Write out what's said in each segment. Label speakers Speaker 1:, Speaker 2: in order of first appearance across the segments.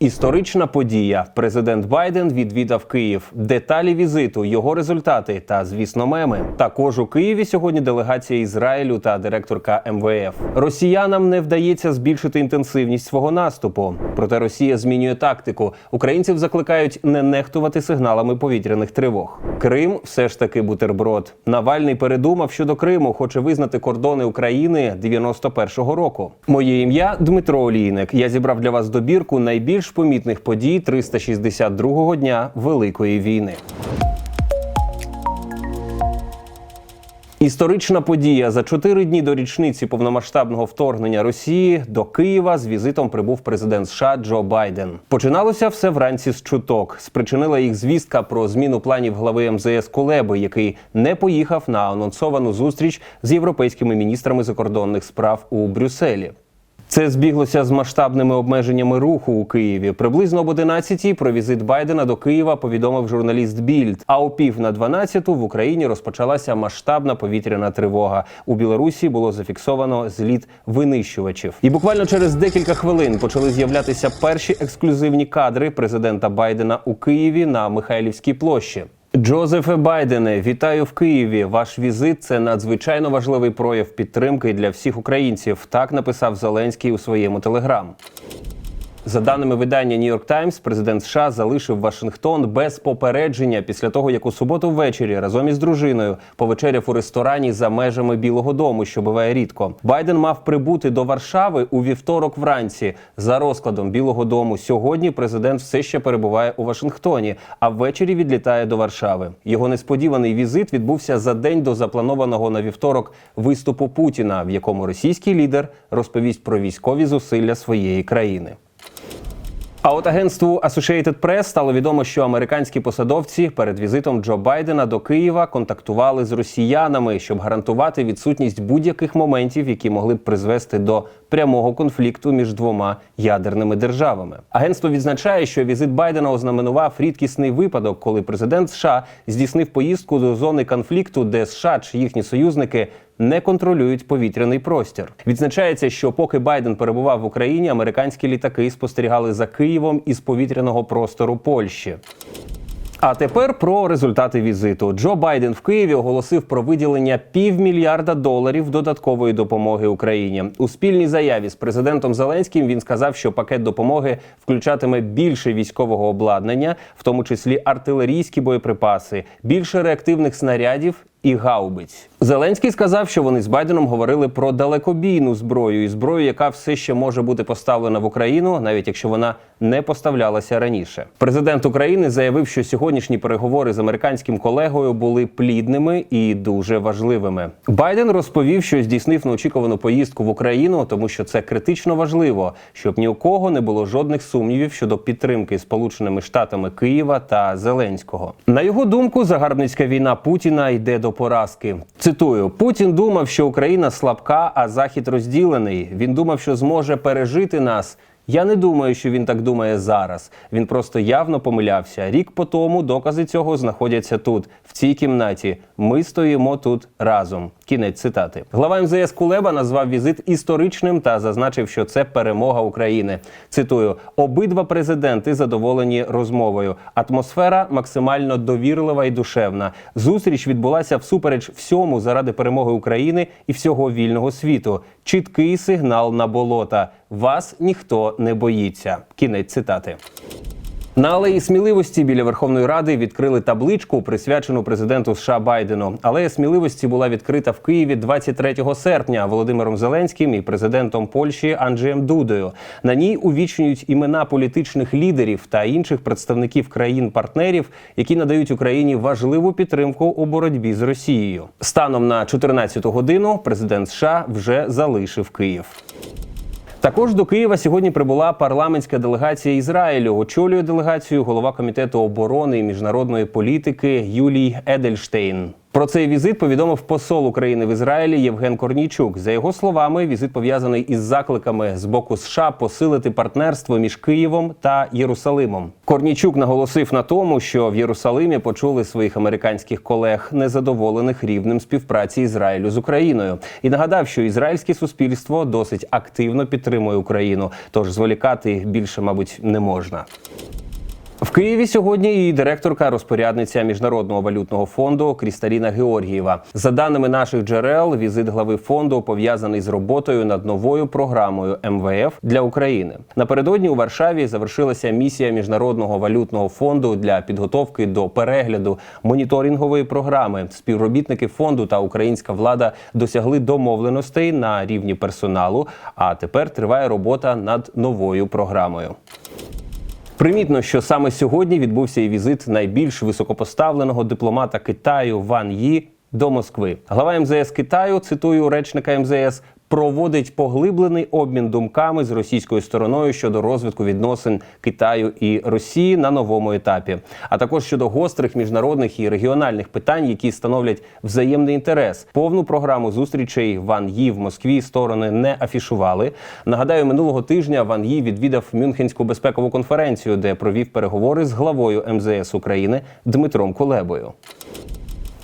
Speaker 1: Історична подія. Президент Байден відвідав Київ. Деталі візиту, його результати та, звісно, меми. Також у Києві сьогодні делегація Ізраїлю та директорка МВФ. Росіянам не вдається збільшити інтенсивність свого наступу. Проте Росія змінює тактику. Українців закликають не нехтувати сигналами повітряних тривог. Крим все ж таки бутерброд. Навальний передумав щодо Криму, хоче визнати кордони України 91-го року. Моє ім'я Дмитро Олійник. Я зібрав для вас добірку найбільш помітних подій 362-го дня Великої війни. Історична подія за чотири дні до річниці повномасштабного вторгнення Росії до Києва з візитом прибув президент США Джо Байден. Починалося все вранці з чуток. Спричинила їх звістка про зміну планів глави МЗС Кулеби, який не поїхав на анонсовану зустріч з європейськими міністрами закордонних справ у Брюсселі. Це збіглося з масштабними обмеженнями руху у Києві. Приблизно об 11-й про візит Байдена до Києва повідомив журналіст Більд. А о пів на 12-ту в Україні розпочалася масштабна повітряна тривога. У Білорусі було зафіксовано зліт винищувачів. І буквально через декілька хвилин почали з'являтися перші ексклюзивні кадри президента Байдена у Києві на Михайлівській площі. Джозефе Байдене, вітаю в Києві. Ваш візит це надзвичайно важливий прояв підтримки для всіх українців. Так написав Зеленський у своєму телеграм. За даними видання New York Times, президент США залишив Вашингтон без попередження після того, як у суботу ввечері разом із дружиною повечеряв у ресторані за межами Білого Дому, що буває рідко. Байден мав прибути до Варшави у вівторок вранці. За розкладом Білого Дому сьогодні президент все ще перебуває у Вашингтоні, а ввечері відлітає до Варшави. Його несподіваний візит відбувся за день до запланованого на вівторок виступу Путіна, в якому російський лідер розповість про військові зусилля своєї країни. А от агентству Associated Press стало відомо, що американські посадовці перед візитом Джо Байдена до Києва контактували з росіянами, щоб гарантувати відсутність будь-яких моментів, які могли б призвести до прямого конфлікту між двома ядерними державами. Агентство відзначає, що візит Байдена ознаменував рідкісний випадок, коли президент США здійснив поїздку до зони конфлікту, де США чи їхні союзники не контролюють повітряний простір. Відзначається, що поки Байден перебував в Україні, американські літаки спостерігали за Києвом із повітряного простору Польщі. А тепер про результати візиту. Джо Байден в Києві оголосив про виділення півмільярда доларів додаткової допомоги Україні. У спільній заяві з президентом Зеленським він сказав, що пакет допомоги включатиме більше військового обладнання, в тому числі артилерійські боєприпаси, більше реактивних снарядів. І гаубиць Зеленський сказав, що вони з Байденом говорили про далекобійну зброю і зброю, яка все ще може бути поставлена в Україну, навіть якщо вона не поставлялася раніше. Президент України заявив, що сьогоднішні переговори з американським колегою були плідними і дуже важливими. Байден розповів, що здійснив неочікувану поїздку в Україну, тому що це критично важливо, щоб ні у кого не було жодних сумнівів щодо підтримки Сполученими Штатами Києва та Зеленського. На його думку, загарбницька війна Путіна йде до поразки. Цитую: Путін думав, що Україна слабка, а Захід розділений. Він думав, що зможе пережити нас. Я не думаю, що він так думає зараз. Він просто явно помилявся. Рік по тому докази цього знаходяться тут, в цій кімнаті. Ми стоїмо тут разом. Кінець цитати. Глава МЗС Кулеба назвав візит історичним та зазначив, що це перемога України. Цитую: обидва президенти задоволені розмовою. Атмосфера максимально довірлива і душевна. Зустріч відбулася всупереч всьому заради перемоги України і всього вільного світу. Чіткий сигнал на болота. Вас ніхто не боїться. Кінець цитати. На алеї сміливості біля Верховної Ради відкрили табличку, присвячену президенту США Байдену. Алея сміливості була відкрита в Києві 23 серпня Володимиром Зеленським і президентом Польщі Анджеєм Дудою. На ній увічнюють імена політичних лідерів та інших представників країн-партнерів, які надають Україні важливу підтримку у боротьбі з Росією. Станом на 14 годину президент США вже залишив Київ. Також до Києва сьогодні прибула парламентська делегація Ізраїлю. Очолює делегацію голова комітету оборони і міжнародної політики Юлій Едельштейн. Про цей візит повідомив посол України в Ізраїлі Євген Корнійчук. За його словами, візит пов'язаний із закликами з боку США посилити партнерство між Києвом та Єрусалимом. Корнійчук наголосив на тому, що в Єрусалимі почули своїх американських колег, незадоволених рівнем співпраці Ізраїлю з Україною, і нагадав, що ізраїльське суспільство досить активно підтримує Україну, тож зволікати більше, мабуть, не можна. В Києві сьогодні і директорка розпорядниця міжнародного валютного фонду Крісталіна Георгієва. За даними наших джерел, візит глави фонду пов'язаний з роботою над новою програмою МВФ для України. Напередодні у Варшаві завершилася місія міжнародного валютного фонду для підготовки до перегляду моніторингової програми. Співробітники фонду та українська влада досягли домовленостей на рівні персоналу. А тепер триває робота над новою програмою. Примітно, що саме сьогодні відбувся і візит найбільш високопоставленого дипломата Китаю Ван Ї до Москви. Глава МЗС Китаю, цитую речника МЗС, проводить поглиблений обмін думками з російською стороною щодо розвитку відносин Китаю і Росії на новому етапі, а також щодо гострих міжнародних і регіональних питань, які становлять взаємний інтерес. Повну програму зустрічей Ван Ї в Москві сторони не афішували. Нагадаю, минулого тижня Ван Ї відвідав Мюнхенську безпекову конференцію, де провів переговори з главою МЗС України Дмитром Кулебою.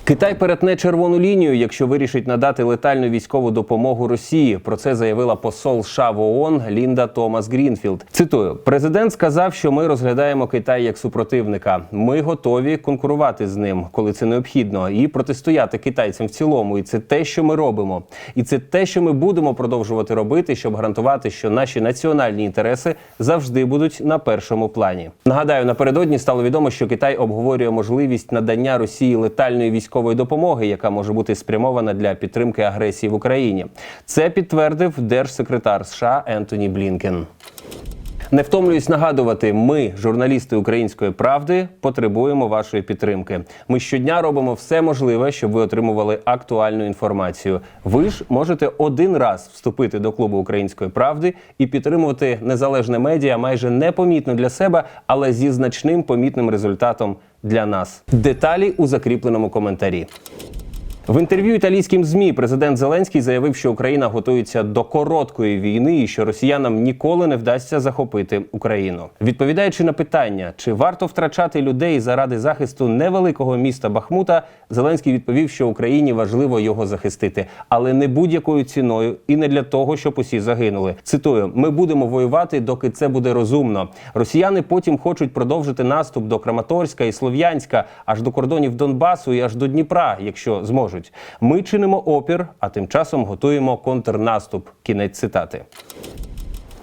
Speaker 1: Китай перетне червону лінію, якщо вирішить надати летальну військову допомогу Росії. Про це заявила посол США в ООН Лінда Томас Грінфілд. Цитую: президент сказав, що ми розглядаємо Китай як супротивника. Ми готові конкурувати з ним, коли це необхідно, і протистояти китайцям в цілому. І це те, що ми робимо. І це те, що ми будемо продовжувати робити, щоб гарантувати, що наші національні інтереси завжди будуть на першому плані. Нагадаю, напередодні стало відомо, що Китай обговорює можливість надання Росії летальної військової допомоги, яка може бути спрямована для підтримки агресії в Україні. Це підтвердив держсекретар США Ентоні Блінкен. Не втомлююсь нагадувати, ми, журналісти Української правди, потребуємо вашої підтримки. Ми щодня робимо все можливе, щоб ви отримували актуальну інформацію. Ви ж можете один раз вступити до клубу Української правди і підтримувати незалежне медіа майже непомітно для себе, але зі значним помітним результатом для нас. Деталі у закріпленому коментарі. В інтерв'ю італійським змі президент Зеленський заявив, що Україна готується до короткої війни і що росіянам ніколи не вдасться захопити Україну. Відповідаючи на питання, чи варто втрачати людей заради захисту невеликого міста Бахмута, Зеленський відповів, що Україні важливо його захистити, але не будь-якою ціною і не для того, щоб усі загинули. Цитую: ми будемо воювати, доки це буде розумно. Росіяни потім хочуть продовжити наступ до Краматорська і Слов'янська, аж до кордонів Донбасу і аж до Дніпра, якщо зможуть. Ми чинимо опір, а тим часом готуємо контрнаступ. Кінець цитати.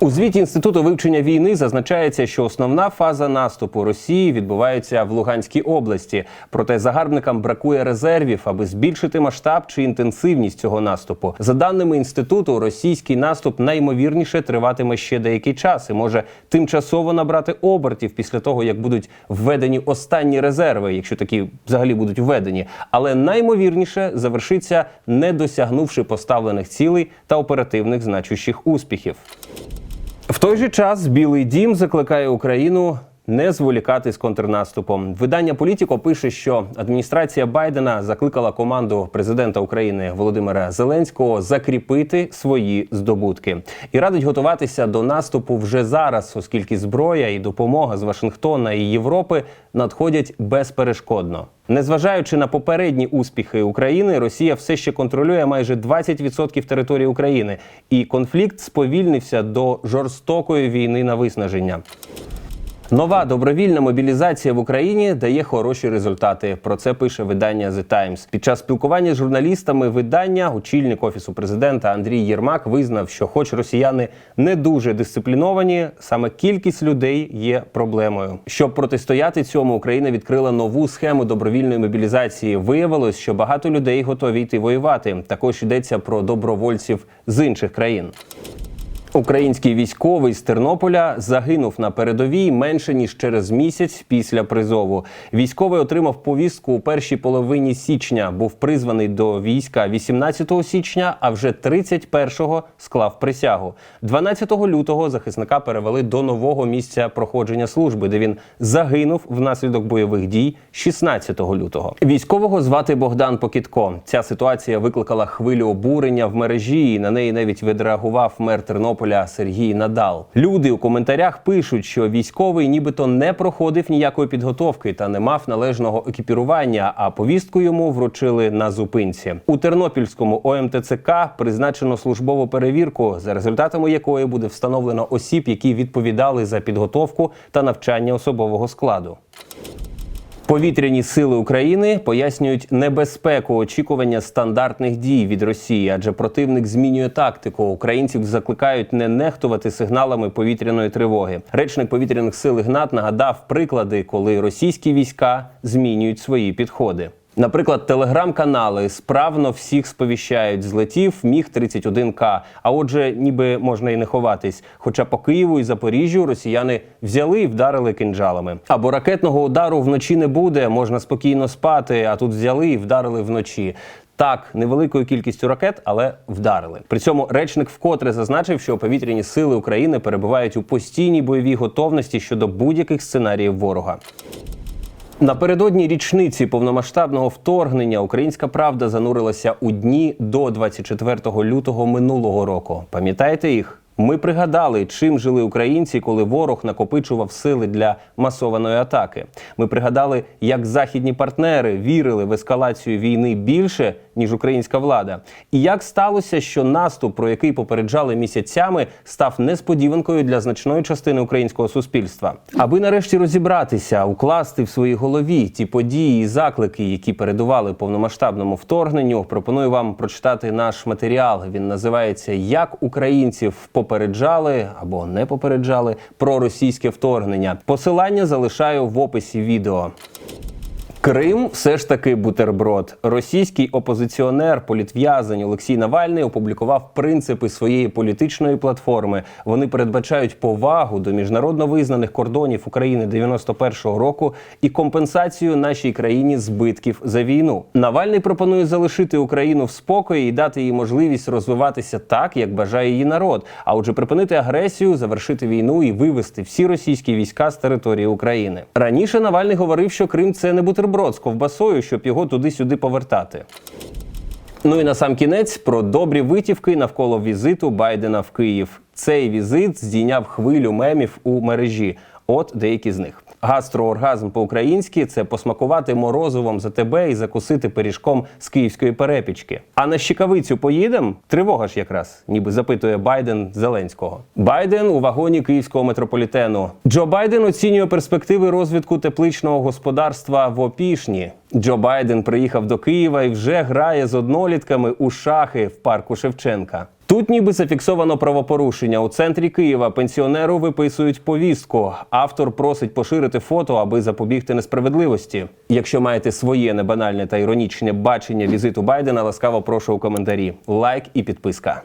Speaker 1: У звіті інституту вивчення війни зазначається, що основна фаза наступу Росії відбувається в Луганській області. Проте загарбникам бракує резервів, аби збільшити масштаб чи інтенсивність цього наступу. За даними інституту, російський наступ наймовірніше триватиме ще деякий час і може тимчасово набрати обертів після того, як будуть введені останні резерви, якщо такі взагалі будуть введені. Але наймовірніше завершиться, не досягнувши поставлених цілей та оперативних значущих успіхів. В той же час Білий Дім закликає Україну не зволікати з контрнаступом. Видання Політіко пише, що адміністрація Байдена закликала команду президента України Володимира Зеленського закріпити свої здобутки і радить готуватися до наступу вже зараз, оскільки зброя і допомога з Вашингтона і Європи надходять безперешкодно. Незважаючи на попередні успіхи України, Росія все ще контролює майже 20% території України, і конфлікт сповільнився до жорстокої війни на виснаження. Нова добровільна мобілізація в Україні дає хороші результати. Про це пише видання The Times. Під час спілкування з журналістами видання очільник офісу президента Андрій Єрмак визнав, що, хоч росіяни не дуже дисципліновані, саме кількість людей є проблемою. Щоб протистояти цьому, Україна відкрила нову схему добровільної мобілізації. Виявилось, що багато людей готові йти воювати. Також йдеться про добровольців з інших країн. Український військовий з Тернополя загинув на передовій менше ніж через місяць після призову. Військовий отримав повістку у першій половині січня. Був призваний до війська 18 січня, а вже 31-го склав присягу. 12 лютого захисника перевели до нового місця проходження служби, де він загинув внаслідок бойових дій 16 лютого. Військового звати Богдан Покітко. Ця ситуація викликала хвилю обурення в мережі. і На неї навіть відреагував мер Тернополя Сергій Надал. Люди у коментарях пишуть, що військовий нібито не проходив ніякої підготовки та не мав належного екіпірування, а повістку йому вручили на зупинці. У Тернопільському ОМТЦК призначено службову перевірку, за результатами якої буде встановлено осіб, які відповідали за підготовку та навчання особового складу. Повітряні сили України пояснюють небезпеку очікування стандартних дій від Росії, адже противник змінює тактику. Українців закликають не нехтувати сигналами повітряної тривоги. Речник повітряних сил Ігнат нагадав приклади, коли російські війська змінюють свої підходи. Наприклад, телеграм-канали справно всіх сповіщають, злетів міг 31 к А отже, ніби можна і не ховатись. Хоча по Києву і Запоріжжю росіяни взяли і вдарили кинджалами. Або ракетного удару вночі не буде, можна спокійно спати. А тут взяли і вдарили вночі. Так, невеликою кількістю ракет, але вдарили. При цьому речник вкотре зазначив, що повітряні сили України перебувають у постійній бойовій готовності щодо будь-яких сценаріїв ворога. Напередодні річниці повномасштабного вторгнення Українська Правда занурилася у дні до 24 лютого минулого року. Пам'ятаєте їх? Ми пригадали, чим жили українці, коли ворог накопичував сили для масованої атаки. Ми пригадали, як західні партнери вірили в ескалацію війни більше ніж українська влада, і як сталося, що наступ, про який попереджали місяцями, став несподіванкою для значної частини українського суспільства. Аби нарешті розібратися, укласти в своїй голові ті події і заклики, які передували повномасштабному вторгненню, пропоную вам прочитати наш матеріал. Він називається Як українців попереджали або не попереджали про російське вторгнення. Посилання залишаю в описі відео. Крим все ж таки бутерброд. Російський опозиціонер, політв'язень Олексій Навальний опублікував принципи своєї політичної платформи. Вони передбачають повагу до міжнародно визнаних кордонів України 91-го року і компенсацію нашій країні збитків за війну. Навальний пропонує залишити Україну в спокої і дати їй можливість розвиватися так, як бажає її народ. А отже, припинити агресію, завершити війну і вивести всі російські війська з території України. Раніше Навальний говорив, що Крим це не бутерброд з ковбасою, щоб його туди-сюди повертати. Ну і на сам кінець про добрі витівки навколо візиту Байдена в Київ. Цей візит здійняв хвилю мемів у мережі. От деякі з них. Гастрооргазм по-українськи це посмакувати морозивом за тебе і закусити пиріжком з київської перепічки. А на щекавицю поїдем? Тривога ж якраз, ніби запитує Байден Зеленського. Байден у вагоні київського метрополітену. Джо Байден оцінює перспективи розвитку тепличного господарства в Опішні. Джо Байден приїхав до Києва і вже грає з однолітками у шахи в парку Шевченка. Тут ніби зафіксовано правопорушення. У центрі Києва пенсіонеру виписують повістку. Автор просить поширити фото, аби запобігти несправедливості. Якщо маєте своє небанальне та іронічне бачення візиту Байдена, ласкаво прошу у коментарі. Лайк і підписка.